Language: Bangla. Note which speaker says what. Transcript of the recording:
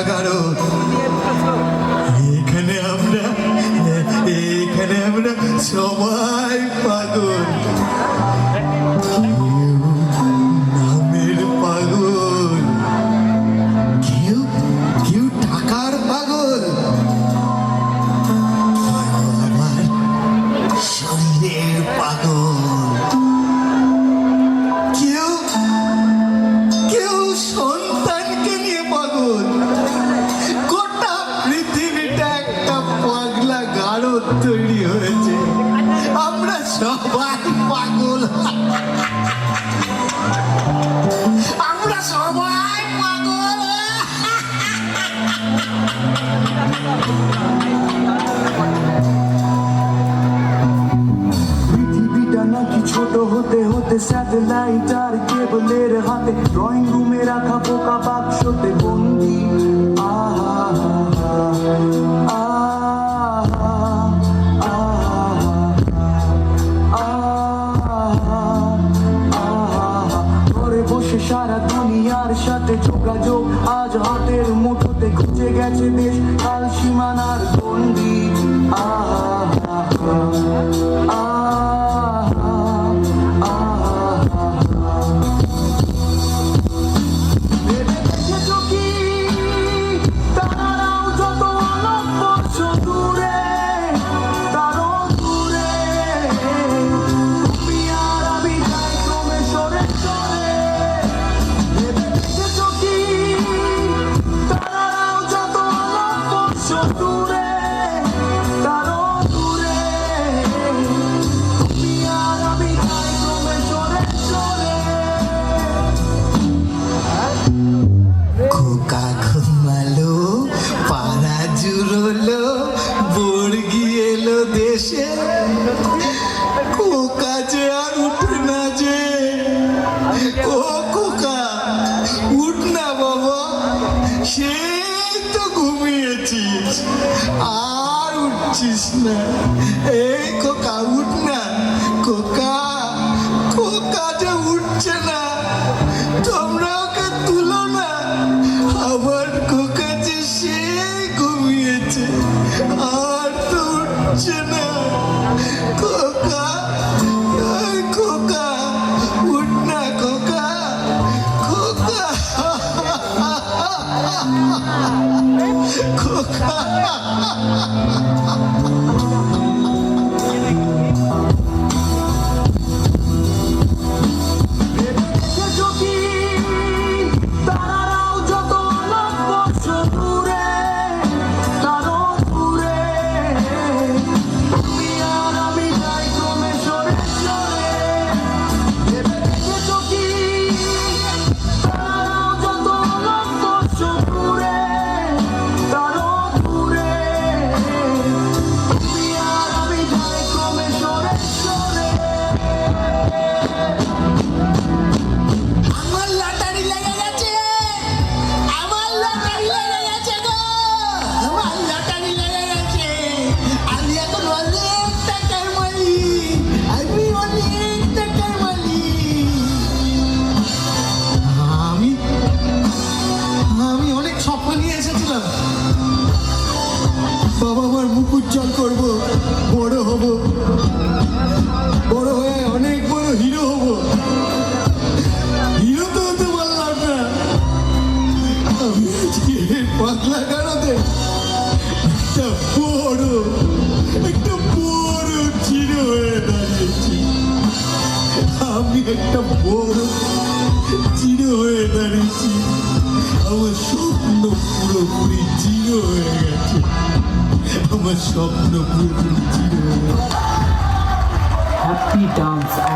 Speaker 1: Can I have that? Can I have that? So why, my good? গাঢ় তৈরি হয়েছে। আমরা সবাই পাগল। আমরা সবাই পাগল।
Speaker 2: পৃথিবীটা নাকি ছোট হতে হতে স্যাটেলাইট আর কেবলের হাতে। ড্রয়িং রুমে রাখা পোকা বাক্সতে বন্দি। যোগাযোগ আজ হাতের মুঠোতে খুঁজে গেছে দেশ কাল সীমানার গন্ডি আহা ভেবে
Speaker 1: ঘুমিয়েছিস আর উঠছিস না। এই খোকা উঠ না। খোকা খোকা যে উঠছে না। তোমরা ওকে তুলো না। আমার খোকা যে সেই ঘুমিয়েছে। আর তো উঠছে না। খোকা বড় হয়ে অনেক বড় হিরো হব। হিরো তো হতে পারলাম না। আমি আজকে পাতলা গাড়াতে একটা বড় একটা বড় চির হয়ে দাঁড়িয়েছি। আমি একটা বড় চির হয়ে দাঁড়িয়েছি। আমার স্বপ্ন পুরোপুরি চির হয়ে গেছে। আমার স্বপ্ন পুরোপুরি চির হয়ে গেছে।
Speaker 3: Happy Dance